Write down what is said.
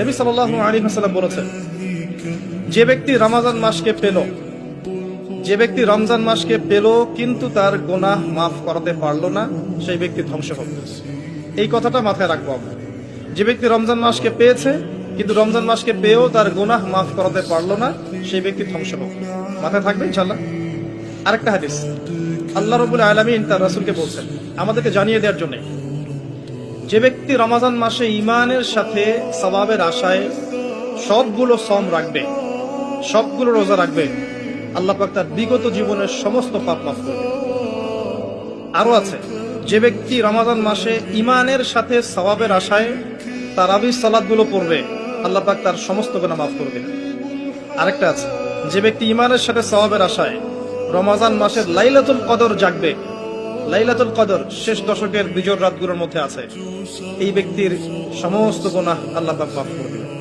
নবী সাল্লাল্লাহু আলাইহি ওয়াসাল্লাম বলেছেন, যে ব্যক্তি রমাজান মাসকে পেল, যে ব্যক্তি রমজান মাসকে পেল, কিন্তু তার গোনাহ মাফ করাতে পারল না, সেই ব্যক্তি ধ্বংস হবে। এই কথাটা মাথায় রাখব আমরা। যে ব্যক্তি রমজান মাসকে পেয়েছে, কিন্তু রমজান মাসকে পেয়েও তার গোনাহ মাফ করাতে পারল না, সেই ব্যক্তি ধ্বংস হবে। মাথায় থাকবে ইনশাল্লাহ আরেকটা হাদিস। আল্লাহ রবুল আলমিন তার রাসুলকে বলছেন, আমাদেরকে জানিয়ে দেওয়ার জন্য যে ব্যক্তি রমাজান মাসে ইমানের সাথে সবাবের আশায় সবগুলো সম রাখবে, সবগুলো রোজা রাখবে, আল্লাহ পাক তার বিগত জীবনের সমস্ত পাপ মাফ করবে। আরও আছে, যে ব্যক্তি রমাজান মাসে ইমানের সাথে সবাবের আশায় তার আবি সালাদগুলো পড়বে, আল্লাহ পাক তার সমস্ত গুণা মাফ করবে। আরেকটা আছে, যে ব্যক্তি ইমানের সাথে সবাবের আশায় রমাজান মাসের লাইলাতুল কদর জাগবে লাইলাতুল কদর শেষ দশকের বিজয় রাতগুলোর মধ্যে আছে। এই ব্যক্তির সমস্ত গোনা আল্লাহ মাফ করে করবে